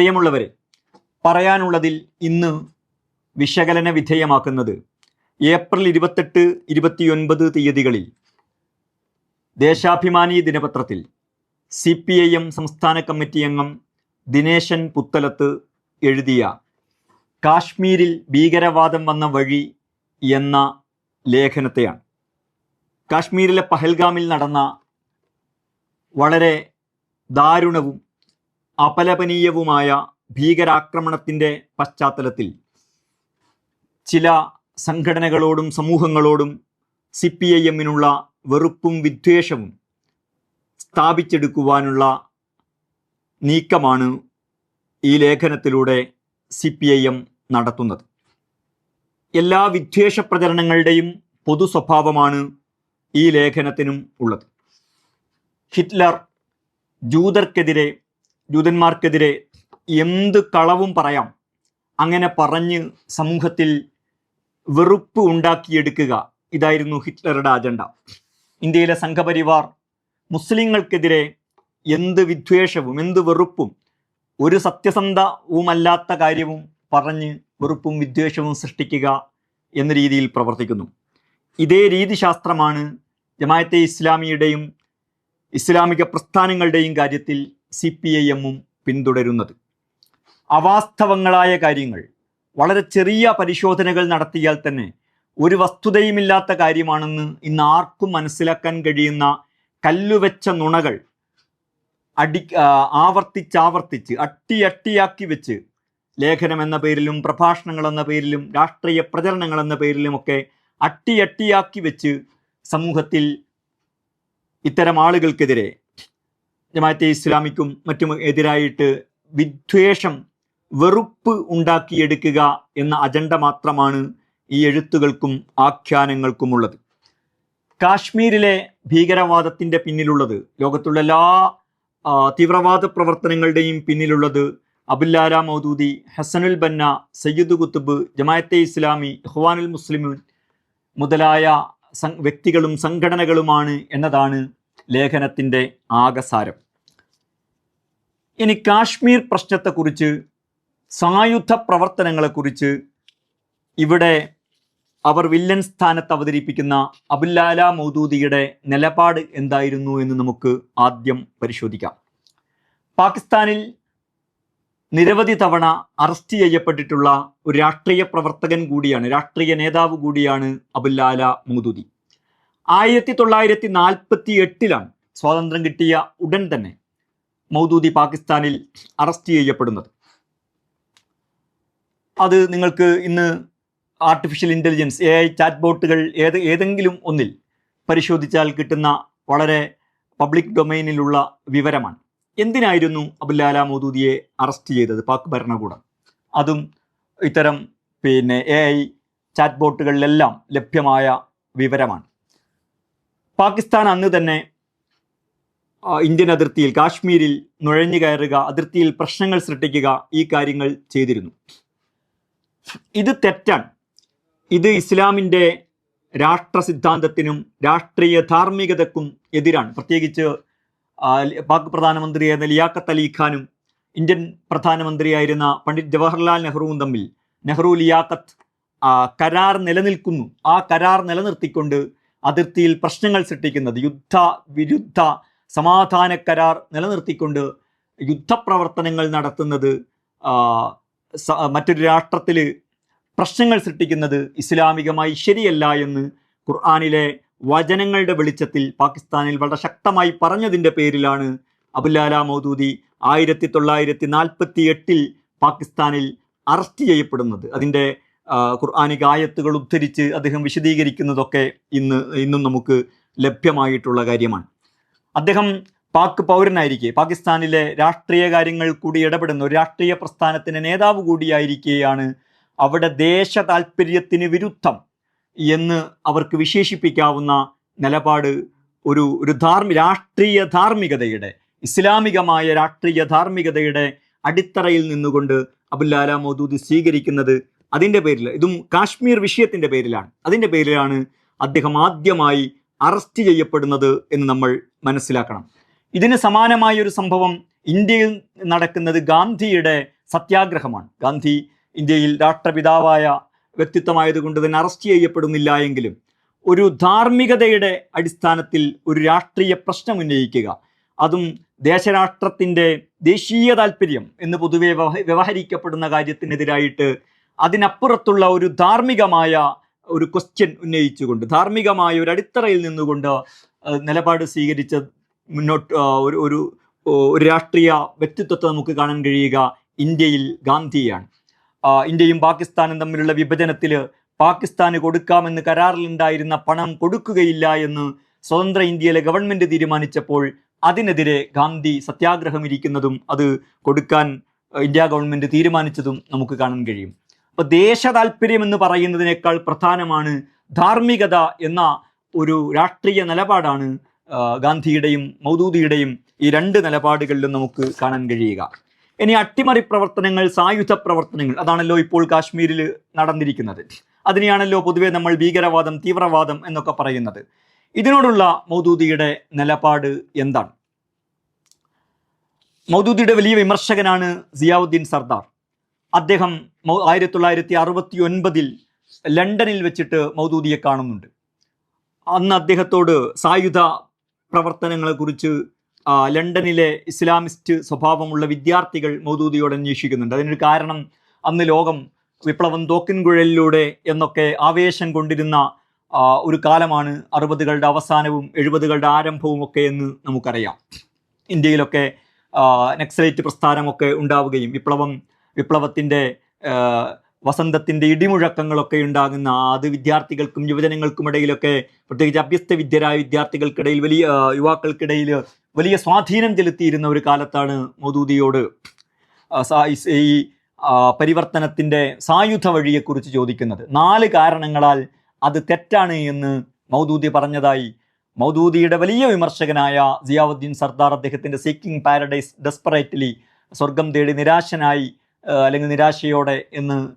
പ്രിയമുള്ളവരെ പറയാനുള്ളതിൽ ഇന്ന് വിശകലന വിധേയമാക്കുന്നത് ഏപ്രിൽ ഇരുപത്തെട്ട് ഇരുപത്തിയൊൻപത് തീയതികളിൽ ദേശാഭിമാനി ദിനപത്രത്തിൽ സി പി ഐ എം സംസ്ഥാന കമ്മിറ്റി അംഗം ദിനേശൻ പുത്തലത്ത് എഴുതിയ കാശ്മീരിൽ ഭീകരവാദം വന്ന വഴി എന്ന ലേഖനത്തെയാണ്. കാശ്മീരിലെ പഹൽഗാമിൽ നടന്ന വളരെ ദാരുണവും അപലപനീയവുമായ ഭീകരാക്രമണത്തിന്റെ പശ്ചാത്തലത്തിൽ ചില സംഘടനകളോടും സമൂഹങ്ങളോടും സി പി ഐ എമ്മിനുള്ള വെറുപ്പും വിദ്വേഷവും സ്ഥാപിച്ചെടുക്കുവാനുള്ള നീക്കമാണ് ഈ ലേഖനത്തിലൂടെ സി പി ഐ എം നടത്തുന്നത്. എല്ലാ വിദ്വേഷ പ്രചരണങ്ങളുടെയും പൊതു സ്വഭാവമാണ് ഈ ലേഖനത്തിനും ഉള്ളത്. ഹിറ്റ്ലർ ജൂതർക്കെതിരെ ജൂതന്മാർക്കെതിരെ എന്ത് കളവും പറയാം. അങ്ങനെ പറഞ്ഞ് സമൂഹത്തിൽ വെറുപ്പ് ഉണ്ടാക്കിയെടുക്കുക ഇതായിരുന്നു ഹിറ്റ്ലറുടെ അജണ്ട. ഇന്ത്യയിലെ സംഘപരിവാർ മുസ്ലിങ്ങൾക്കെതിരെ എന്ത് വിദ്വേഷവും എന്ത് വെറുപ്പും ഒരു സത്യസന്ധവുമല്ലാത്ത കാര്യവും പറഞ്ഞ് വെറുപ്പും വിദ്വേഷവും സൃഷ്ടിക്കുക എന്ന രീതിയിൽ പ്രവർത്തിക്കുന്നു. ഇതേ രീതിശാസ്ത്രമാണ് ജമായത്തെ ഇസ്ലാമിയുടെയും ഇസ്ലാമിക പ്രസ്ഥാനങ്ങളുടെയും കാര്യത്തിൽ സി പി ഐ എമ്മും പിന്തുടരുന്നത്. അവാസ്തവങ്ങളായ കാര്യങ്ങൾ വളരെ ചെറിയ പരിശോധനകൾ നടത്തിയാൽ തന്നെ ഒരു വസ്തുതയുമില്ലാത്ത കാര്യമാണെന്ന് ഇന്ന് ആർക്കും മനസ്സിലാക്കാൻ കഴിയുന്ന കല്ലുവെച്ച നുണകൾ അടി ആവർത്തിച്ചാവർത്തിച്ച് അട്ടി അട്ടിയാക്കി വെച്ച് ലേഖനം എന്ന പേരിലും പ്രഭാഷണങ്ങൾ എന്ന പേരിലും രാഷ്ട്രീയ പ്രചരണങ്ങൾ എന്ന പേരിലുമൊക്കെ അട്ടി അട്ടിയാക്കി വെച്ച് സമൂഹത്തിൽ ഇത്തരം ആളുകൾക്കെതിരെ ജമാഅത്തെ ഇസ്ലാമിക്കും മറ്റും എതിരായിട്ട് വിദ്വേഷം വെറുപ്പ് ഉണ്ടാക്കിയെടുക്കുക എന്ന അജണ്ട മാത്രമാണ് ഈ എഴുത്തുകൾക്കും ആഖ്യാനങ്ങൾക്കുമുള്ളത്. കാശ്മീരിലെ ഭീകരവാദത്തിന്റെ പിന്നിലുള്ളത് ലോകത്തുള്ള എല്ലാ തീവ്രവാദ പ്രവർത്തനങ്ങളുടെയും പിന്നിലുള്ളത് അബുല്ലാല മൗദൂദി ഹസനുൽ ബന്ന സയ്യിദ് കുത്തുബ് ജമായത്തെ ഇസ്ലാമി ഇഹ്വാനുൽ മുസ്ലിമീൻ മുതലായ വ്യക്തികളും സംഘടനകളുമാണ് എന്നതാണ് ലേഖനത്തിന്റെ ആകസാരം. ഇനി കാശ്മീർ പ്രശ്നത്തെക്കുറിച്ച് സായുധ പ്രവർത്തനങ്ങളെക്കുറിച്ച് ഇവിടെ അവർ വില്ലൻ സ്ഥാനത്ത് അവതരിപ്പിക്കുന്ന അബുല്ലാല മൗദൂദിയുടെ നിലപാട് എന്തായിരുന്നു എന്ന് നമുക്ക് ആദ്യം പരിശോധിക്കാം. പാകിസ്ഥാനിൽ നിരവധി തവണ അറസ്റ്റ് ചെയ്യപ്പെട്ടിട്ടുള്ള ഒരു രാഷ്ട്രീയ പ്രവർത്തകൻ കൂടിയാണ് രാഷ്ട്രീയ നേതാവ് കൂടിയാണ് അബുല്ലാല മൗദൂദി. ആയിരത്തി തൊള്ളായിരത്തി നാൽപ്പത്തി എട്ടിലാണ് സ്വാതന്ത്ര്യം കിട്ടിയ ഉടൻ തന്നെ മൗദൂദി പാകിസ്ഥാനിൽ അറസ്റ്റ് ചെയ്യപ്പെടുന്നത്. അത് നിങ്ങൾക്ക് ഇന്ന് artificial intelligence A I chat ബോട്ടുകൾ ഏത് ഏതെങ്കിലും ഒന്നിൽ പരിശോധിച്ചാൽ കിട്ടുന്ന വളരെ പബ്ലിക് ഡൊമൈനിലുള്ള വിവരമാണ്. എന്തിനായിരുന്നു അബുല്ലാല മൗദൂദിയെ അറസ്റ്റ് ചെയ്തത് പാക് ഭരണകൂടം? അതും ഇത്തരം പിന്നെ എ ഐ ചാറ്റ് ബോട്ടുകളിലെല്ലാം ലഭ്യമായ വിവരമാണ്. പാകിസ്ഥാൻ അന്ന് തന്നെ ഇന്ത്യൻ അതിർത്തിയിൽ കാശ്മീരിൽ നുഴഞ്ഞു കയറുക അതിർത്തിയിൽ പ്രശ്നങ്ങൾ സൃഷ്ടിക്കുക ഈ കാര്യങ്ങൾ ചെയ്തിരുന്നു. ഇത് തെറ്റാണ്. ഇത് ഇസ്ലാമിന്റെ രാഷ്ട്ര സിദ്ധാന്തത്തിനും രാഷ്ട്രീയ ധാർമ്മികതക്കും എതിരാണ്. പ്രത്യേകിച്ച് പാക് പ്രധാനമന്ത്രിയായിരുന്ന ലിയാഖത്ത് അലി ഖാനും ഇന്ത്യൻ പ്രധാനമന്ത്രിയായിരുന്ന പണ്ഡിറ്റ് ജവഹർലാൽ നെഹ്റുവും തമ്മിൽ നെഹ്റു ലിയാഖത്ത് കരാർ നിലനിൽക്കുന്നു. ആ കരാർ നിലനിർത്തിക്കൊണ്ട് അതിർത്തിയിൽ പ്രശ്നങ്ങൾ സൃഷ്ടിക്കുന്നത് യുദ്ധ വിരുദ്ധ സമാധാന കരാർ നിലനിർത്തിക്കൊണ്ട് യുദ്ധപ്രവർത്തനങ്ങൾ നടത്തുന്നത് മറ്റൊരു രാഷ്ട്രത്തിൽ പ്രശ്നങ്ങൾ സൃഷ്ടിക്കുന്നത് ഇസ്ലാമികമായി ശരിയല്ല എന്ന് ഖുർആാനിലെ വചനങ്ങളുടെ വെളിച്ചത്തിൽ പാകിസ്ഥാനിൽ വളരെ ശക്തമായി പറഞ്ഞതിന്റെ പേരിലാണ് അബുല്ലാല മൗദൂദി ആയിരത്തി തൊള്ളായിരത്തി നാൽപ്പത്തി എട്ടിൽ പാകിസ്ഥാനിൽ അറസ്റ്റ് ചെയ്യപ്പെടുന്നത്. അതിന്റെ ഖുർആാനിക ആയത്തുകൾ ഉദ്ധരിച്ച് അദ്ദേഹം വിശദീകരിക്കുന്നതൊക്കെ ഇന്ന് ഇന്നും നമുക്ക് ലഭ്യമായിട്ടുള്ള കാര്യമാണ്. അദ്ദേഹം പാക് പൗരനായിരിക്കെ പാകിസ്ഥാനിലെ രാഷ്ട്രീയ കാര്യങ്ങൾ കൂടി ഇടപെടുന്ന ഒരു രാഷ്ട്രീയ പ്രസ്ഥാനത്തിന്റെ നേതാവ് കൂടിയായിരിക്കെയാണ് അവിടെ ദേശ താല്പര്യത്തിന് വിരുദ്ധം എന്ന് അവർക്ക് വിശേഷിപ്പിക്കാവുന്ന നിലപാട് ഒരു ഒരു ധാർമ്മി രാഷ്ട്രീയ ധാർമ്മികതയുടെ ഇസ്ലാമികമായ രാഷ്ട്രീയ ധാർമ്മികതയുടെ അടിത്തറയിൽ നിന്നുകൊണ്ട് അബുല്ലാല മൗദൂദ് സ്വീകരിക്കുന്നത് അതിന്റെ പേരിൽ ഇതും കാശ്മീർ വിഷയത്തിന്റെ പേരിലാണ്. അതിന്റെ പേരിലാണ് അദ്ദേഹം ആദ്യമായി അറസ്റ്റ് ചെയ്യപ്പെടുന്നത് എന്ന് നമ്മൾ മനസ്സിലാക്കണം. ഇതിന് സമാനമായ ഒരു സംഭവം ഇന്ത്യയിൽ നടക്കുന്നത് ഗാന്ധിയുടെ സത്യാഗ്രഹമാണ്. ഗാന്ധി ഇന്ത്യയിൽ രാഷ്ട്രപിതാവായ വ്യക്തിത്വമായതുകൊണ്ട് തന്നെ അറസ്റ്റ് ചെയ്യപ്പെടുന്നില്ല എങ്കിലും ഒരു ധാർമ്മികതയുടെ അടിസ്ഥാനത്തിൽ ഒരു രാഷ്ട്രീയ പ്രശ്നം ഉന്നയിക്കുക അതും ദേശരാഷ്ട്രത്തിന്റെ ദേശീയ താല്പര്യം എന്ന് പൊതുവെ വ്യവഹരിക്കപ്പെടുന്ന കാര്യത്തിനെതിരായിട്ട് അതിനപ്പുറത്തുള്ള ഒരു ധാർമ്മികമായ ഒരു ക്വസ്റ്റ്യൻ ഉന്നയിച്ചുകൊണ്ട് ധാർമ്മികമായ ഒരു അടിത്തറയിൽ നിന്നുകൊണ്ട് നിലപാട് സ്വീകരിച്ച മുന്നോട്ട് ഒരു ഒരു രാഷ്ട്രീയ വ്യക്തിത്വത്തെ നമുക്ക് കാണാൻ കഴിയുക ഇന്ത്യയിൽ ഗാന്ധിയാണ്. ഇന്ത്യയും പാകിസ്ഥാനും തമ്മിലുള്ള വിഭജനത്തിൽ പാകിസ്ഥാന് കൊടുക്കാമെന്ന് കരാറിലുണ്ടായിരുന്ന പണം കൊടുക്കുകയില്ല എന്ന് സ്വതന്ത്ര ഇന്ത്യയിലെ ഗവൺമെന്റ് തീരുമാനിച്ചപ്പോൾ അതിനെതിരെ ഗാന്ധി സത്യാഗ്രഹം ഇരിക്കുന്നതും അത് കൊടുക്കാൻ ഇന്ത്യ ഗവൺമെന്റ് തീരുമാനിച്ചതും നമുക്ക് കാണാൻ കഴിയും. അപ്പൊ ദേശ താല്പര്യം എന്ന് പറയുന്നതിനേക്കാൾ പ്രധാനമാണ് ധാർമ്മികത എന്ന ഒരു രാഷ്ട്രീയ നിലപാടാണ് ഗാന്ധിയുടെയും മൗദൂദിയുടെയും ഈ രണ്ട് നിലപാടുകളിലും നമുക്ക് കാണാൻ കഴിയുക. ഇനി അട്ടിമറി പ്രവർത്തനങ്ങൾ സായുധ പ്രവർത്തനങ്ങൾ അതാണല്ലോ ഇപ്പോൾ കാശ്മീരിൽ നടന്നിരിക്കുന്നത്. അതിനെയാണല്ലോ പൊതുവെ നമ്മൾ ഭീകരവാദം തീവ്രവാദം എന്നൊക്കെ പറയുന്നത്. ഇതിനോടുള്ള മൗദൂദിയുടെ നിലപാട് എന്താണ്? മൗദൂദിയുടെ വലിയ വിമർശകനാണ് സിയാവുദ്ദീൻ സർദാർ. അദ്ദേഹം ആയിരത്തി തൊള്ളായിരത്തി അറുപത്തി ഒൻപതിൽ ലണ്ടനിൽ വെച്ചിട്ട് മൗദൂദിയെ കാണുന്നുണ്ട്. അന്ന് അദ്ദേഹത്തോട് സായുധ പ്രവർത്തനങ്ങളെക്കുറിച്ച് കുറിച്ച് ലണ്ടനിലെ ഇസ്ലാമിസ്റ്റ് സ്വഭാവമുള്ള വിദ്യാർത്ഥികൾ മൗദൂദിയോട് അന്വേഷിക്കുന്നുണ്ട്. അതിനൊരു കാരണം അന്ന് ലോകം വിപ്ലവം തോക്കിൻകുഴലിലൂടെ എന്നൊക്കെ ആവേശം കൊണ്ടിരുന്ന ഒരു കാലമാണ് അറുപതുകളുടെ അവസാനവും എഴുപതുകളുടെ ആരംഭവും ഒക്കെ എന്ന് നമുക്കറിയാം. ഇന്ത്യയിലൊക്കെ നക്സലൈറ്റ് പ്രസ്ഥാനമൊക്കെ ഉണ്ടാവുകയും വിപ്ലവം വിപ്ലവത്തിന്റെ വസന്തത്തിന്റെ ഇടിമുഴക്കങ്ങളൊക്കെ ഉണ്ടാകുന്ന അത് വിദ്യാർത്ഥികൾക്കും യുവജനങ്ങൾക്കും ഇടയിലൊക്കെ പ്രത്യേകിച്ച് അഭ്യസ്ത വിദ്യരായ വിദ്യാർത്ഥികൾക്കിടയിൽ വലിയ യുവാക്കൾക്കിടയിൽ വലിയ സ്വാധീനം ചെലുത്തിയിരുന്ന ഒരു കാലത്താണ് മൗദൂദിയോട് ഈ പരിവർത്തനത്തിന്റെ സായുധ വഴിയെക്കുറിച്ച് ചോദിക്കുന്നത്. നാല് കാരണങ്ങളാൽ അത് തെറ്റാണ് എന്ന് മൗദൂദി പറഞ്ഞതായി. മൗദൂദിയുടെ വലിയ വിമർശകനായ സിയാവുദ്ദീൻ സർദാർ അദ്ദേഹത്തിന്റെ സീക്കിംഗ് പാരഡൈസ് ഡെസ്പറേറ്റ്ലി സ്വർഗം തേടി നിരാശനായി. അല്ലെങ്കിൽ നിരാശയോടെ എന്ന്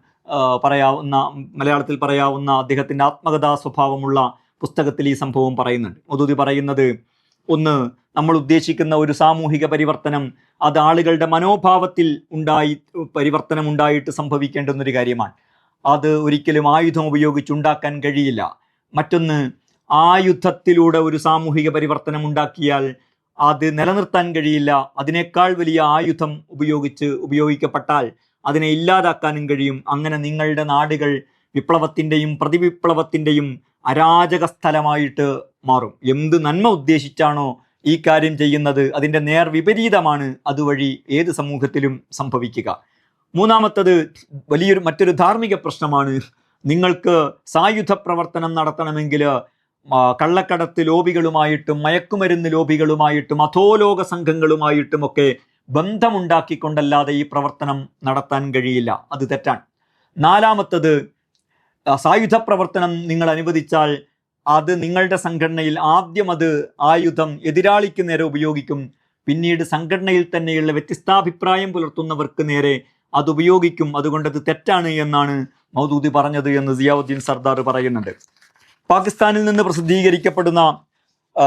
പറയാവുന്ന മലയാളത്തിൽ പറയാവുന്ന അദ്ദേഹത്തിന്റെ ആത്മകഥാ സ്വഭാവമുള്ള പുസ്തകത്തിൽ ഈ സംഭവം പറയുന്നുണ്ട്. മുതുതി പറയുന്നത് ഒന്ന് നമ്മൾ ഉദ്ദേശിക്കുന്ന ഒരു സാമൂഹിക പരിവർത്തനം അത് ആളുകളുടെ മനോഭാവത്തിൽ ഉണ്ടായി പരിവർത്തനം ഉണ്ടായിട്ട് സംഭവിക്കേണ്ടുന്നൊരു കാര്യമാണ്. അത് ഒരിക്കലും ആയുധം ഉപയോഗിച്ചുണ്ടാക്കാൻ കഴിയില്ല. മറ്റൊന്ന് ആയുധത്തിലൂടെ ഒരു സാമൂഹിക പരിവർത്തനം ഉണ്ടാക്കിയാൽ അത് നിലനിർത്താൻ കഴിയില്ല. അതിനേക്കാൾ വലിയ ആയുധം ഉപയോഗിച്ച് ഉപയോഗിക്കപ്പെട്ടാൽ അതിനെ ഇല്ലാതാക്കാനും കഴിയും. അങ്ങനെ നിങ്ങളുടെ നാടുകൾ വിപ്ലവത്തിന്റെയും പ്രതിവിപ്ലവത്തിന്റെയും അരാജക സ്ഥലമായിട്ട് മാറും. എന്ത് നന്മ ഉദ്ദേശിച്ചാണോ ഈ കാര്യം ചെയ്യുന്നത്? അതിന്റെ നേർ വിപരീതമാണ് അതുവഴി ഏത് സമൂഹത്തിലും സംഭവിക്കുക. മൂന്നാമത്തത് വലിയൊരു മറ്റൊരു ധാർമ്മിക പ്രശ്നമാണ്. നിങ്ങൾക്ക് സായുധ പ്രവർത്തനം നടത്തണമെങ്കിൽ കള്ളക്കടത്ത് ലോബികളുമായിട്ടും മയക്കുമരുന്ന് ലോബികളുമായിട്ടും അധോലോക സംഘങ്ങളുമായിട്ടുമൊക്കെ ബന്ധമുണ്ടാക്കിക്കൊണ്ടല്ലാതെ ഈ പ്രവർത്തനം നടത്താൻ കഴിയില്ല. അത് തെറ്റാണ്. നാലാമത്തത് സായുധ പ്രവർത്തനം നിങ്ങൾ അനുവദിച്ചാൽ അത് നിങ്ങളുടെ സംഘടനയിൽ ആദ്യം അത് ആയുധം എതിരാളിക്ക് നേരെ ഉപയോഗിക്കും. പിന്നീട് സംഘടനയിൽ തന്നെയുള്ള വ്യത്യസ്താഭിപ്രായം പുലർത്തുന്നവർക്ക് നേരെ അത് ഉപയോഗിക്കും. അതുകൊണ്ട് അത് തെറ്റാണ് എന്നാണ് മൗദൂദി പറഞ്ഞത് എന്ന് സിയാവുദ്ദീൻ സർദാർ പറയുന്നുണ്ട്. പാകിസ്ഥാനിൽ നിന്ന് പ്രസിദ്ധീകരിക്കപ്പെടുന്ന ആ,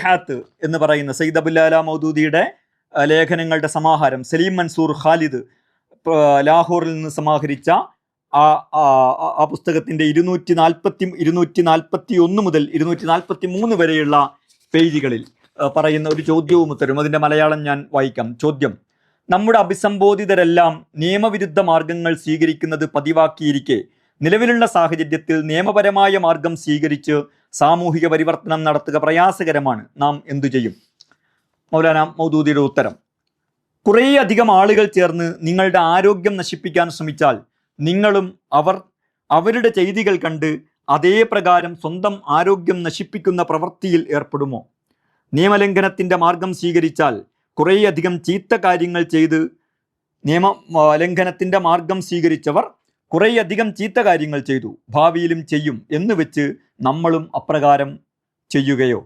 ഹാത്ത് എന്ന് പറയുന്ന സയ്യിദ് അബുല്ലാല മൗദൂദിയുടെ ലേഖനങ്ങളുടെ സമാഹാരം സലീം മൻസൂർ ഖാലിദ് ലാഹോറിൽ നിന്ന് സമാഹരിച്ച ആ ആ പുസ്തകത്തിന്റെ ഇരുന്നൂറ്റി നാൽപ്പത്തി ഇരുന്നൂറ്റി നാൽപ്പത്തി ഒന്ന് മുതൽ ഇരുന്നൂറ്റി നാൽപ്പത്തി മൂന്ന് വരെയുള്ള പേജുകളിൽ പറയുന്ന ഒരു ചോദ്യവും ഉത്തരവും അതിന്റെ മലയാളം ഞാൻ വായിക്കാം. ചോദ്യം നമ്മുടെ അഭിസംബോധിതരെല്ലാം നിയമവിരുദ്ധ മാർഗങ്ങൾ സ്വീകരിക്കുന്നത് പതിവാക്കിയിരിക്കെ നിലവിലുള്ള സാഹചര്യത്തിൽ നിയമപരമായ മാർഗം സ്വീകരിച്ച് സാമൂഹിക പരിവർത്തനം നടത്തുക പ്രയാസകരമാണ്. നാം എന്തു ചെയ്യും? മൗലാന മൗദൂദിയുടെ ഉത്തരം. കുറേ അധികം ആളുകൾ ചേർന്ന് നിങ്ങളുടെ ആരോഗ്യം നശിപ്പിക്കാൻ ശ്രമിച്ചാൽ നിങ്ങളും അവർ അവരുടെ ചെയ്തികൾ കണ്ട് അതേ പ്രകാരം സ്വന്തം ആരോഗ്യം നശിപ്പിക്കുന്ന പ്രവൃത്തിയിൽ ഏർപ്പെടുമോ? നിയമലംഘനത്തിന്റെ മാർഗം സ്വീകരിച്ചാൽ കുറേയധികം ചീത്ത കാര്യങ്ങൾ ചെയ്ത് നിയമ ലംഘനത്തിന്റെ മാർഗം സ്വീകരിച്ചവർ കുറേയധികം ചീത്ത കാര്യങ്ങൾ ചെയ്തു. ഭാവിയിലും ചെയ്യും എന്ന് വെച്ച് നമ്മളും അപ്രകാരം ചെയ്യുകയോ?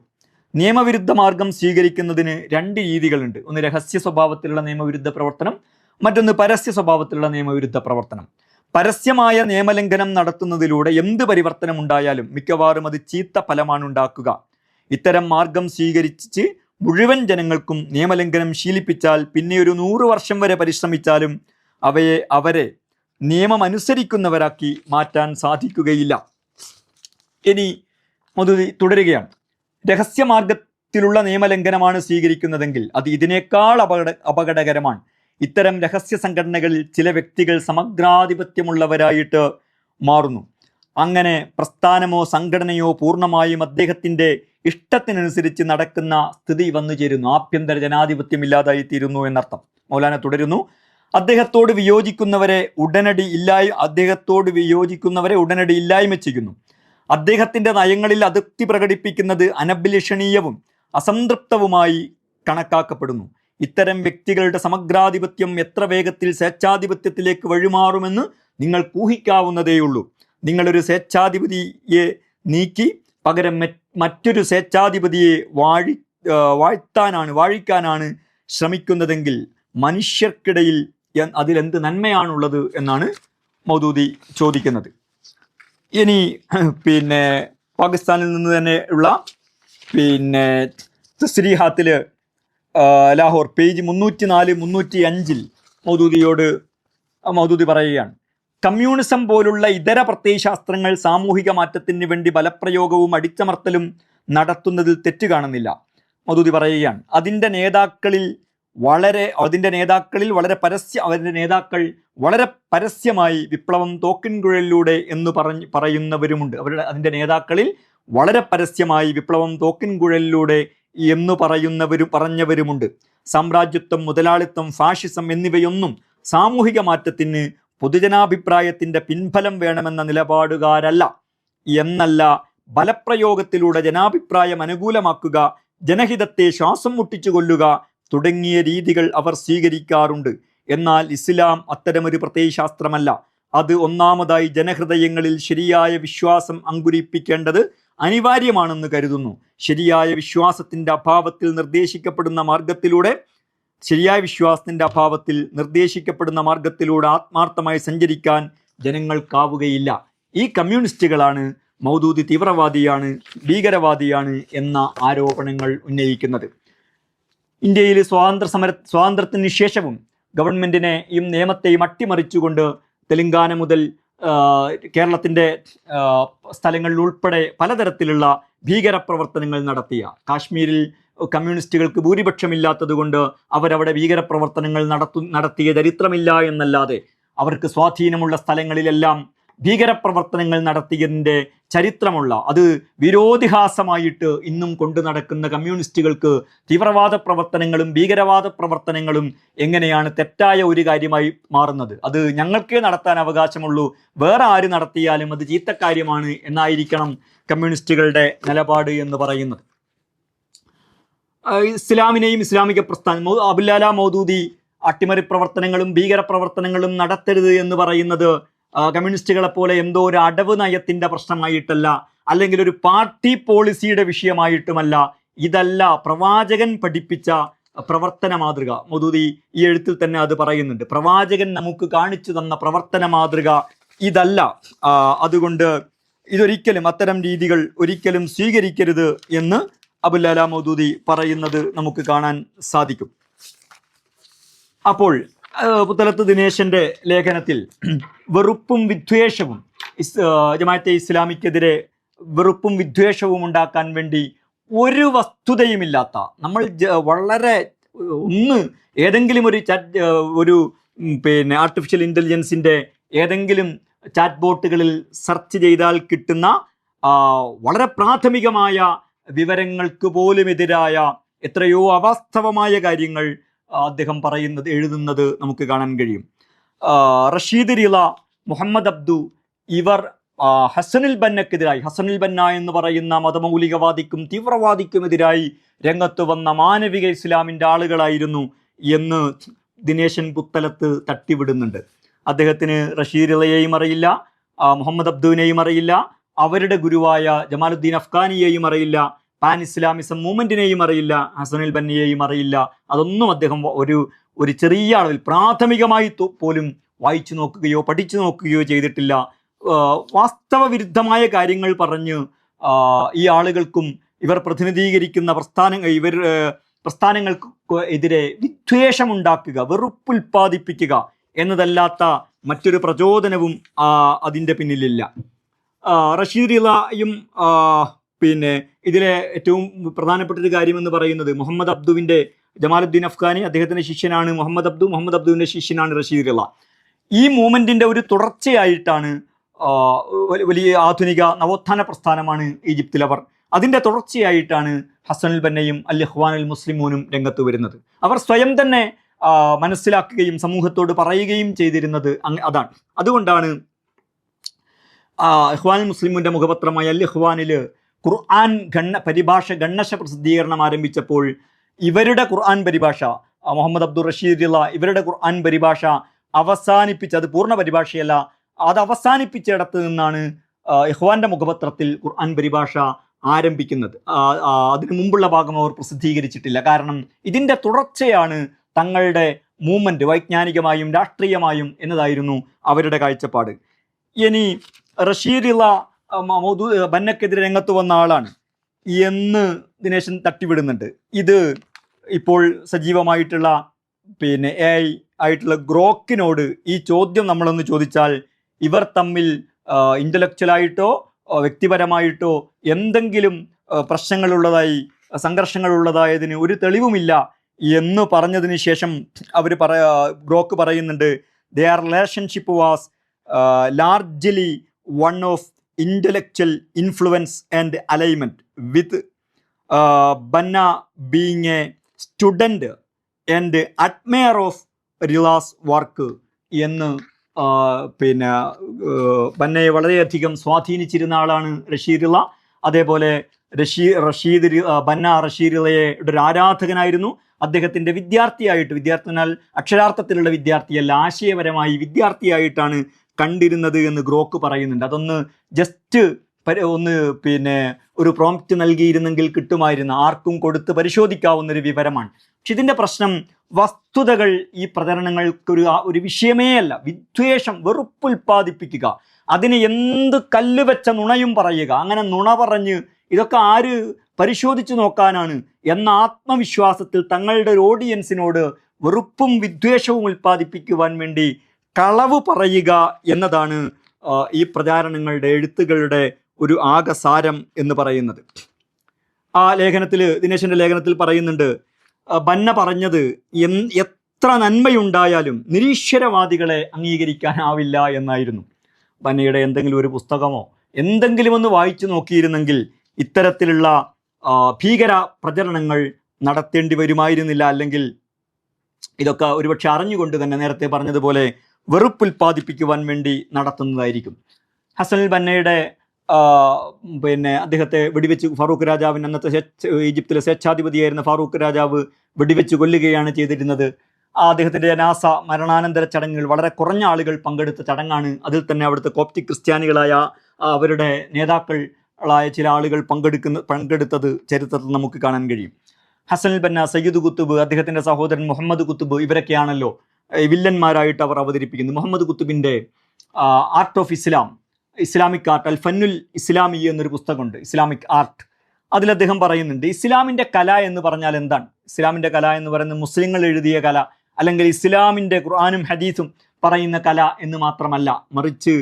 നിയമവിരുദ്ധ മാർഗം സ്വീകരിക്കുന്നതിന് രണ്ട് രീതികളുണ്ട്. ഒന്ന് രഹസ്യ സ്വഭാവത്തിലുള്ള നിയമവിരുദ്ധ പ്രവർത്തനം മറ്റൊന്ന് പരസ്യ സ്വഭാവത്തിലുള്ള നിയമവിരുദ്ധ പ്രവർത്തനം. പരസ്യമായ നിയമലംഘനം നടത്തുന്നതിലൂടെ എന്ത് പരിവർത്തനം ഉണ്ടായാലും മിക്കവാറും അത് ചീത്ത ഫലമാണ് ഉണ്ടാക്കുക. ഇത്തരം മാർഗം സ്വീകരിച്ച് മുഴുവൻ ജനങ്ങൾക്കും നിയമലംഘനം ശീലിപ്പിച്ചാൽ പിന്നെ ഒരു നൂറ് വർഷം വരെ പരിശ്രമിച്ചാലും അവയെ അവരെ നിയമം അനുസരിക്കുന്നവരാക്കി മാറ്റാൻ സാധിക്കുകയില്ല. ഇനി മധുതി തുടരുകയാണ്. രഹസ്യമാർഗത്തിലുള്ള നിയമലംഘനമാണ് സ്വീകരിക്കുന്നതെങ്കിൽ അത് ഇതിനേക്കാൾ അപകട അപകടകരമാണ്. ഇത്തരം രഹസ്യ സംഘടനകളിൽ ചില വ്യക്തികൾ സമഗ്രാധിപത്യമുള്ളവരായിട്ട് മാറുന്നു. അങ്ങനെ പ്രസ്ഥാനമോ സംഘടനയോ പൂർണമായും അദ്ദേഹത്തിന്റെ ഇഷ്ടത്തിനനുസരിച്ച് നടക്കുന്ന സ്ഥിതി വന്നു ചേരുന്നു ആഭ്യന്തര ജനാധിപത്യം ഇല്ലാതായി തീരുന്നു എന്നർത്ഥം. മൗലാന തുടരുന്നു. അദ്ദേഹത്തോട് വിയോജിക്കുന്നവരെ ഉടനടി ഇല്ലായി അദ്ദേഹത്തോട് വിയോജിക്കുന്നവരെ ഉടനടി ഇല്ലായ്മ ചെയ്യുന്നു. അദ്ദേഹത്തിന്റെ നയങ്ങളിൽ അതൃപ്തി പ്രകടിപ്പിക്കുന്നത് അനഭിലഷണീയവും അസംതൃപ്തവുമായി കണക്കാക്കപ്പെടുന്നു. ഇത്തരം വ്യക്തികളുടെ സമഗ്രാധിപത്യം എത്ര വേഗത്തിൽ സ്വേച്ഛാധിപത്യത്തിലേക്ക് വഴിമാറുമെന്ന് നിങ്ങൾ ഊഹിക്കാവുന്നതേയുള്ളൂ. നിങ്ങളൊരു സ്വേച്ഛാധിപതിയെ നീക്കി പകരം മറ്റ് മറ്റൊരു സ്വേച്ഛാധിപതിയെ വാഴി വാഴ്ത്താനാണ് വാഴിക്കാനാണ് ശ്രമിക്കുന്നതെങ്കിൽ മനുഷ്യർക്കിടയിൽ അതിലെന്ത് നന്മയാണുള്ളത് എന്നാണ് മൗദൂദി ചോദിക്കുന്നത്. ഇനി പിന്നെ പാകിസ്ഥാനിൽ നിന്ന് തന്നെ ഉള്ള പിന്നെ തസ്രീഹാത്തിൽ ലാഹോർ പേജ് മുന്നൂറ്റി നാല് മുന്നൂറ്റി അഞ്ചിൽ മൗദൂദിയോട് മൗദൂദി പറയുകയാണ്. കമ്മ്യൂണിസം പോലുള്ള ഇതര പ്രത്യയശാസ്ത്രങ്ങൾ സാമൂഹിക മാറ്റത്തിന് വേണ്ടി ബലപ്രയോഗവും അടിച്ചമർത്തലും നടത്തുന്നതിൽ തെറ്റ് കാണുന്നില്ല പറയുകയാണ്. അതിന്റെ നേതാക്കളിൽ വളരെ അതിന്റെ നേതാക്കളിൽ വളരെ പരസ്യ അവരുടെ നേതാക്കൾ വളരെ പരസ്യമായി വിപ്ലവം തോക്കിൻകുഴലിലൂടെ എന്ന് പറഞ്ഞ് പറയുന്നവരുമുണ്ട്. അവരുടെ അതിന്റെ നേതാക്കളിൽ വളരെ പരസ്യമായി വിപ്ലവം തോക്കിൻകുഴലിലൂടെ എന്ന് പറയുന്നവരും പറഞ്ഞവരുമുണ്ട്. സാമ്രാജ്യത്വം മുതലാളിത്തം ഫാഷിസം എന്നിവയൊന്നും സാമൂഹിക മാറ്റത്തിന് പൊതുജനാഭിപ്രായത്തിന്റെ പിൻഫലം വേണമെന്ന നിലപാടുകാരല്ല. എന്നല്ല ബലപ്രയോഗത്തിലൂടെ ജനാഭിപ്രായം അനുകൂലമാക്കുക ജനഹിതത്തെ ശ്വാസം മുട്ടിച്ചു കൊല്ലുക തുടങ്ങിയ രീതികൾ അവർ സ്വീകരിക്കാറുണ്ട്. എന്നാൽ ഇസ്ലാം അത്തരമൊരു പ്രത്യയശാസ്ത്രമല്ല. അത് ഒന്നാമതായി ജനഹൃദയങ്ങളിൽ ശരിയായ വിശ്വാസം അങ്കുരിപ്പിക്കേണ്ടത് അനിവാര്യമാണെന്ന് കരുതുന്നു. ശരിയായ വിശ്വാസത്തിന്റെ അഭാവത്തിൽ നിർദ്ദേശിക്കപ്പെടുന്ന മാർഗത്തിലൂടെ ശരിയായ വിശ്വാസത്തിന്റെ അഭാവത്തിൽ നിർദ്ദേശിക്കപ്പെടുന്ന മാർഗത്തിലൂടെ ആത്മാർത്ഥമായി സഞ്ചരിക്കാൻ ജനങ്ങൾക്കാവുകയില്ല. ഈ കമ്മ്യൂണിസ്റ്റുകളാണ് മൗദൂദി തീവ്രവാദിയാണ് ഭീകരവാദിയാണ് എന്ന ആരോപണങ്ങൾ ഉന്നയിക്കുന്നത്. ഇന്ത്യയിൽ സ്വാതന്ത്ര്യ സമര സ്വാതന്ത്ര്യത്തിന് ശേഷവും ഗവൺമെന്റിനെ ഈ നിയമത്തെയും അട്ടിമറിച്ചുകൊണ്ട് തെലങ്കാന മുതൽ കേരളത്തിന്റെ സ്ഥലങ്ങളിൽ ഉൾപ്പെടെ പലതരത്തിലുള്ള ഭീകരപ്രവർത്തനങ്ങൾ നടത്തിയ. കാശ്മീരിൽ കമ്മ്യൂണിസ്റ്റുകൾക്ക് ഭൂരിപക്ഷമില്ലാത്തത് കൊണ്ട് അവരവിടെ ഭീകരപ്രവർത്തനങ്ങൾ നടത്തു നടത്തിയ ചരിത്രമില്ല എന്നല്ലാതെ അവർക്ക് സ്വാധീനമുള്ള സ്ഥലങ്ങളിലെല്ലാം ഭീകരപ്രവർത്തനങ്ങൾ നടത്തിയതിന്റെ ചരിത്രമുള്ള അത് വിരോധിഹാസമായിട്ട് ഇന്നും കൊണ്ടു നടക്കുന്ന കമ്മ്യൂണിസ്റ്റുകൾക്ക് തീവ്രവാദ പ്രവർത്തനങ്ങളും ഭീകരവാദ പ്രവർത്തനങ്ങളും എങ്ങനെയാണ് തെറ്റായ ഒരു കാര്യമായി മാറുന്നത്? അത് ഞങ്ങൾക്കേ നടത്താൻ അവകാശമുള്ളൂ. വേറെ ആര് നടത്തിയാലും അത് ചീത്തക്കാര്യമാണ് എന്നായിരിക്കണം കമ്മ്യൂണിസ്റ്റുകളുടെ നിലപാട് എന്ന് പറയുന്നത്. ഇസ്ലാമിനെയും ഇസ്ലാമിക പ്രസ്ഥാനം അബുല്ലാല മൗദൂദി അട്ടിമറി പ്രവർത്തനങ്ങളും ഭീകരപ്രവർത്തനങ്ങളും നടത്തരുത് എന്ന് പറയുന്നത് കമ്മ്യൂണിസ്റ്റുകളെ പോലെ എന്തോ ഒരു അടവ് നയത്തിന്റെ പ്രശ്നമായിട്ടല്ല അല്ലെങ്കിൽ ഒരു പാർട്ടി പോളിസിയുടെ വിഷയമായിട്ടുമല്ല ഇതല്ല പ്രവാചകൻ പഠിപ്പിച്ച പ്രവർത്തന മാതൃക. മൊതുതി ഈ എഴുത്തിൽ തന്നെ അത് പറയുന്നുണ്ട്. പ്രവാചകൻ നമുക്ക് കാണിച്ചു തന്ന പ്രവർത്തന മാതൃക ഇതല്ല. അതുകൊണ്ട് ഇതൊരിക്കലും അത്തരം രീതികൾ ഒരിക്കലും സ്വീകരിക്കരുത് എന്ന് അബുല്ലാല മൗദൂദി പറയുന്നത് നമുക്ക് കാണാൻ സാധിക്കും. അപ്പോൾ പുത്തലത്ത് ദിനേശന്റെ ലേഖനത്തിൽ വെറുപ്പും വിദ്വേഷവും ജമാഅത്തെ ഇസ്ലാമിക്കെതിരെ വെറുപ്പും വിദ്വേഷവും ഉണ്ടാക്കാൻ വേണ്ടി ഒരു വസ്തുതയുമില്ലാത്ത നമ്മൾ വളരെ ഒന്ന് ഏതെങ്കിലും ഒരു ചാറ്റ് ഒരു പിന്നെ ആർട്ടിഫിഷ്യൽ ഇന്റലിജൻസിന്റെ ഏതെങ്കിലും ചാറ്റ് ബോട്ടുകളിൽ സെർച്ച് ചെയ്താൽ കിട്ടുന്ന വളരെ പ്രാഥമികമായ വിവരങ്ങൾക്ക് പോലും എതിരായ എത്രയോ അവാസ്തവമായ കാര്യങ്ങൾ അദ്ദേഹം പറയുന്നത് എഴുതുന്നത് നമുക്ക് കാണാൻ കഴിയും. റഷീദ് റിള മുഹമ്മദ് അബ്ദു ഇവർ ഹസനുൽ ബന്നക്കെതിരായി ഹസനുൽ ബന്ന എന്ന് പറയുന്ന മതമൗലികവാദിക്കും തീവ്രവാദിക്കുമെതിരായി രംഗത്ത് വന്ന മാനവിക ഇസ്ലാമിന്റെ ആളുകളായിരുന്നു എന്ന് ദിനേശൻ പുത്തലത്ത് തട്ടിവിടുന്നുണ്ട്. അദ്ദേഹത്തിന് റഷീദ് റിളയെയും അറിയില്ല മുഹമ്മദ് അബ്ദുവിനെയും അറിയില്ല അവരുടെ ഗുരുവായ ജമാലുദ്ദീൻ അഫ്ഗാനിയെയും അറിയില്ല പാൻ ഇസ്ലാമിസം മൂവ്മെന്റിനെയും അറിയില്ല ഹസനുൽ ബന്നിയെയും അറിയില്ല. അതൊന്നും അദ്ദേഹം ഒരു ഒരു ചെറിയ അളവിൽ പ്രാഥമികമായി പോലും വായിച്ചു നോക്കുകയോ പഠിച്ചു നോക്കുകയോ ചെയ്തിട്ടില്ല. വാസ്തവ വിരുദ്ധമായ കാര്യങ്ങൾ പറഞ്ഞ് ഈ ആളുകൾക്കും ഇവർ പ്രതിനിധീകരിക്കുന്ന പ്രസ്ഥാന ഇവർ പ്രസ്ഥാനങ്ങൾക്ക് എതിരെ വിദ്വേഷമുണ്ടാക്കുക വെറുപ്പുൽപ്പാദിപ്പിക്കുക എന്നതല്ലാത്ത മറ്റൊരു പ്രചോദനവും അതിന്റെ പിന്നിലില്ല. റഷീദ് ഇളയും പിന്നെ ഇതിലെ ഏറ്റവും പ്രധാനപ്പെട്ട ഒരു കാര്യമെന്ന് പറയുന്നത് മുഹമ്മദ് അബ്ദുവിന്റെ ജമാലുദ്ദീൻ അഫ്ഗാനി അദ്ദേഹത്തിന്റെ ശിഷ്യനാണ് മുഹമ്മദ് അബ്ദു മുഹമ്മദ് അബ്ദുവിന്റെ ശിഷ്യനാണ് റഷീദ് ഇള ഈ മൂവ്മെന്റിന്റെ ഒരു തുടർച്ചയായിട്ടാണ് വലിയ ആധുനിക നവോത്ഥാന പ്രസ്ഥാനമാണ് ഈജിപ്തിൽ അവർ. അതിന്റെ തുടർച്ചയായിട്ടാണ് ഹസനുൽ ബന്നയും അൽ ഇഖ്വാനുൽ മുസ്ലിമൂനും രംഗത്ത് വരുന്നത്. അവർ സ്വയം തന്നെ മനസ്സിലാക്കുകയും സമൂഹത്തോട് പറയുകയും ചെയ്തിരുന്നത് അതാണ്. അതുകൊണ്ടാണ് ആ, ഇഖ്വാനുൽ മുസ്ലിമിന്റെ മുഖപത്രമായ അൽ ഇഖ്വാനിൽ ഖുർആൻ ഗണ്ണ പരിഭാഷ ഗണ്ണശ പ്രസിദ്ധീകരണം ആരംഭിച്ചപ്പോൾ ഇവരുടെ ഖുർആൻ പരിഭാഷ മുഹമ്മദ് അബ്ദുൾ റഷീദ് ഇവരുടെ ഖുർആൻ പരിഭാഷ അവസാനിപ്പിച്ച് അത് പൂർണ പരിഭാഷയല്ല അത് അവസാനിപ്പിച്ചിടത്ത് നിന്നാണ് ഇഹ്വാന്റെ മുഖപത്രത്തിൽ ഖുർആൻ പരിഭാഷ ആരംഭിക്കുന്നത്. അതിനു മുമ്പുള്ള ഭാഗം അവർ പ്രസിദ്ധീകരിച്ചിട്ടില്ല. കാരണം ഇതിന്റെ തുടർച്ചയാണ് തങ്ങളുടെ മൂവ്മെന്റ് വൈജ്ഞാനികമായും രാഷ്ട്രീയമായും എന്നതായിരുന്നു അവരുടെ കാഴ്ചപ്പാട്. ഇനി റഷീദിള ബന്നക്കെതിരെ രംഗത്ത് വന്ന ആളാണ്. എന്ന് ദിനേശൻ തട്ടിവിടുന്നുണ്ട്. ഇത് ഇപ്പോൾ സജീവമായിട്ടുള്ള പിന്നെ എ ഐ ആയിട്ടുള്ള ഗ്രോക്കിനോട് ഈ ചോദ്യം നമ്മളൊന്ന് ചോദിച്ചാൽ ഇവർ തമ്മിൽ ഇന്റലക്ച്വലായിട്ടോ വ്യക്തിപരമായിട്ടോ എന്തെങ്കിലും പ്രശ്നങ്ങളുള്ളതായി സംഘർഷങ്ങളുള്ളതായതിന് ഒരു തെളിവുമില്ല എന്ന് പറഞ്ഞതിന് ശേഷം അവർ പറ ഗ്രോക്ക് പറയുന്നുണ്ട് their relationship was largely one of intellectual influence and alignment with Banna being a student and admirer of Rida's work എന്ന് പിന്നെ ബന്നയെ വളരെയധികം സ്വാധീനിച്ചിരുന്ന ആളാണ് റഷീദുള്ള അതേപോലെ റഷീ റഷീദ് ബന്ന റഷീദുള്ളയെ ഒരു ആരാധകനായിരുന്നു. അദ്ദേഹത്തിന്റെ വിദ്യാർത്ഥിയായിട്ട് വിദ്യാർത്ഥി എന്നാൽ അക്ഷരാർത്ഥത്തിലുള്ള വിദ്യാർത്ഥിയല്ല ആശയപരമായി വിദ്യാർത്ഥിയായിട്ടാണ് കണ്ടിരുന്നത് എന്ന് ഗ്രോക്ക് പറയുന്നുണ്ട്. അതൊന്ന് ജസ്റ്റ് ഒന്ന് പിന്നെ ഒരു പ്രോംപ്റ്റ് നൽകിയിരുന്നെങ്കിൽ കിട്ടുമായിരുന്നു ആർക്കും കൊടുത്ത് പരിശോധിക്കാവുന്ന ഒരു വിവരമാണ്. പക്ഷെ ഇതിന്റെ പ്രശ്നം വസ്തുതകൾ ഈ പ്രചരണങ്ങൾക്കൊരു ഒരു വിഷയമേ അല്ല. വിദ്വേഷം വെറുപ്പുൽപ്പാദിപ്പിക്കുക അതിന് എന്ത് കല്ല് വെച്ച നുണയും പറയുക അങ്ങനെ നുണ പറഞ്ഞ് ഇതൊക്കെ ആര് പരിശോധിച്ചു നോക്കാനാണ് എന്ന ആത്മവിശ്വാസത്തിൽ തങ്ങളുടെ ഒരു ഓഡിയൻസിനോട് വെറുപ്പും വിദ്വേഷവും ഉൽപ്പാദിപ്പിക്കുവാൻ വേണ്ടി കളവ് പറയുക എന്നതാണ് ഈ പ്രചാരണങ്ങളുടെ എഴുത്തുകളുടെ ഒരു ആകസാരം എന്ന് പറയുന്നത്. ആ ലേഖനത്തിൽ ദിനേശന്റെ ലേഖനത്തിൽ പറയുന്നുണ്ട് ബന്ന പറഞ്ഞത് എത്ര നന്മയുണ്ടായാലും നിരീശ്വരവാദികളെ അംഗീകരിക്കാനാവില്ല എന്നായിരുന്നു. ബന്നയുടെ എന്തെങ്കിലും ഒരു പുസ്തകമോ എന്തെങ്കിലും ഒന്ന് വായിച്ചു നോക്കിയിരുന്നെങ്കിൽ ഇത്തരത്തിലുള്ള ഭീകര പ്രചരണങ്ങൾ നടത്തേണ്ടി വരുമായിരുന്നില്ല. അല്ലെങ്കിൽ ഇതൊക്കെ ഒരുപക്ഷെ അറിഞ്ഞുകൊണ്ട് തന്നെ നേരത്തെ പറഞ്ഞതുപോലെ വെറുപ്പുൽപ്പാദിപ്പിക്കുവാൻ വേണ്ടി നടത്തുന്നതായിരിക്കും. ഹസൻ ബന്നയുടെ പിന്നെ അദ്ദേഹത്തെ വെടിവെച്ച് ഫാറൂഖ് രാജാവിന് അന്നത്തെ ഈജിപ്തിലെ സ്വേച്ഛാധിപതിയായിരുന്ന ഫാറൂഖ് രാജാവ് വെടിവെച്ച് കൊല്ലുകയാണ് ചെയ്തിരുന്നത്. ആ അദ്ദേഹത്തിന്റെ ജനാസ മരണാനന്തര ചടങ്ങുകൾ വളരെ കുറഞ്ഞ ആളുകൾ പങ്കെടുത്ത ചടങ്ങാണ്. അതിൽ തന്നെ അവിടുത്തെ കോപ്റ്റിക് ക്രിസ്ത്യാനികളായ അവരുടെ നേതാക്കളായ ചില ആളുകൾ പങ്കെടുക്കുന്ന പങ്കെടുത്തത് ചരിത്രത്തിൽ നമുക്ക് കാണാൻ കഴിയും. ഹസൻ ബന്ന സയ്യിദ് കുത്തുബ് അദ്ദേഹത്തിന്റെ സഹോദരൻ മുഹമ്മദ് കുത്തുബ് ഇവരൊക്കെയാണല്ലോ. വില്ലന്മാരായിട്ട് അവർ അവതരിപ്പിക്കുന്നു. മുഹമ്മദ് കുത്തുബിന്റെ art of Islam Islamic art അൽ ഫന്നുൽ ഇസ്ലാമി എന്നൊരു പുസ്തകമുണ്ട് ഇസ്ലാമിക് ആർട്ട് അതിൽ അദ്ദേഹം പറയുന്നുണ്ട് ഇസ്ലാമിന്റെ കല എന്ന് പറഞ്ഞാൽ എന്താണ്? ഇസ്ലാമിന്റെ കല എന്ന് പറയുന്നത് മുസ്ലിങ്ങൾ എഴുതിയ കല അല്ലെങ്കിൽ ഇസ്ലാമിന്റെ ഖുർആാനും ഹദീസും പറയുന്ന കല എന്ന് മാത്രമല്ല. മറിച്ച്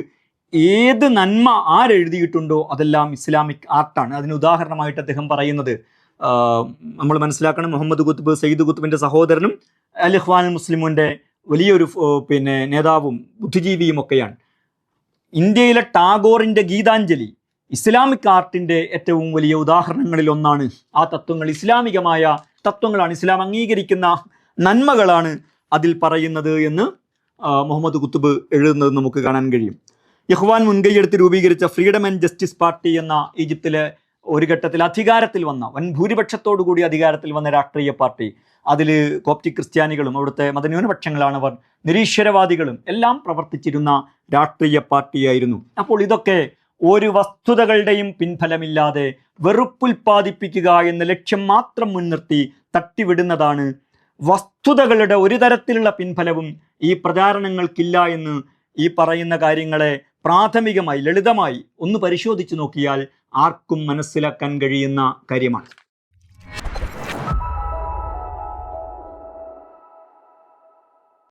ഏത് നന്മ ആരെഴുതിയിട്ടുണ്ടോ അതെല്ലാം ഇസ്ലാമിക് ആർട്ടാണ് അതിന് ഉദാഹരണമായിട്ട് അദ്ദേഹം പറയുന്നത് നമ്മൾ മനസ്സിലാക്കണം മുഹമ്മദ് കുത്തുബ് സയ്യിദ് കുത്തുബിന്റെ സഹോദരനും അൽ ഇഖ്വാൻ വലിയൊരു പിന്നെ നേതാവും ബുദ്ധിജീവിയും ഒക്കെയാണ് ഇന്ത്യയിലെ ടാഗോറിന്റെ ഗീതാഞ്ജലി ഇസ്ലാമിക് ആർട്ടിന്റെ ഏറ്റവും വലിയ ഉദാഹരണങ്ങളിൽ ഒന്നാണ് ആ തത്വങ്ങൾ ഇസ്ലാമികമായ തത്വങ്ങളാണ്. ഇസ്ലാം അംഗീകരിക്കുന്ന നന്മകളാണ് അതിൽ പറയുന്നത് എന്ന് മുഹമ്മദ് കുത്തുബ് എഴുതുന്നത് നമുക്ക് കാണാൻ കഴിയും. യഹ്വാൻ മുൻകൈയെടുത്ത് രൂപീകരിച്ച ഫ്രീഡം ആൻഡ് ജസ്റ്റിസ് പാർട്ടി എന്ന ഈജിപ്തിലെ ഒരു ഘട്ടത്തിൽ അധികാരത്തിൽ വന്ന വൻ ഭൂരിപക്ഷത്തോടു കൂടി അധികാരത്തിൽ വന്ന രാഷ്ട്രീയ പാർട്ടി അതിൽ കോപ്റ്റിക് ക്രിസ്ത്യാനികളും അവിടുത്തെ മതന്യൂനപക്ഷങ്ങളാണ് അവർ നിരീശ്വരവാദികളും എല്ലാം പ്രവർത്തിച്ചിരുന്ന രാഷ്ട്രീയ പാർട്ടിയായിരുന്നു. അപ്പോൾ ഇതൊക്കെ ഒരു വസ്തുതകളുടെയും പിൻഫലമില്ലാതെ വെറുപ്പുൽപാദിപ്പിക്കുക എന്ന ലക്ഷ്യം മാത്രം മുൻനിർത്തി തട്ടിവിടുന്നതാണ് വസ്തുതകളുടെ ഒരു തരത്തിലുള്ള പിൻഫലവും ഈ പ്രചാരണങ്ങൾക്കില്ല എന്ന് ഈ പറയുന്ന കാര്യങ്ങളെ പ്രാഥമികമായി ലളിതമായി ഒന്ന് പരിശോധിച്ചു നോക്കിയാൽ ആർക്കും മനസ്സിലാക്കാൻ കഴിയുന്ന കാര്യമാണ്.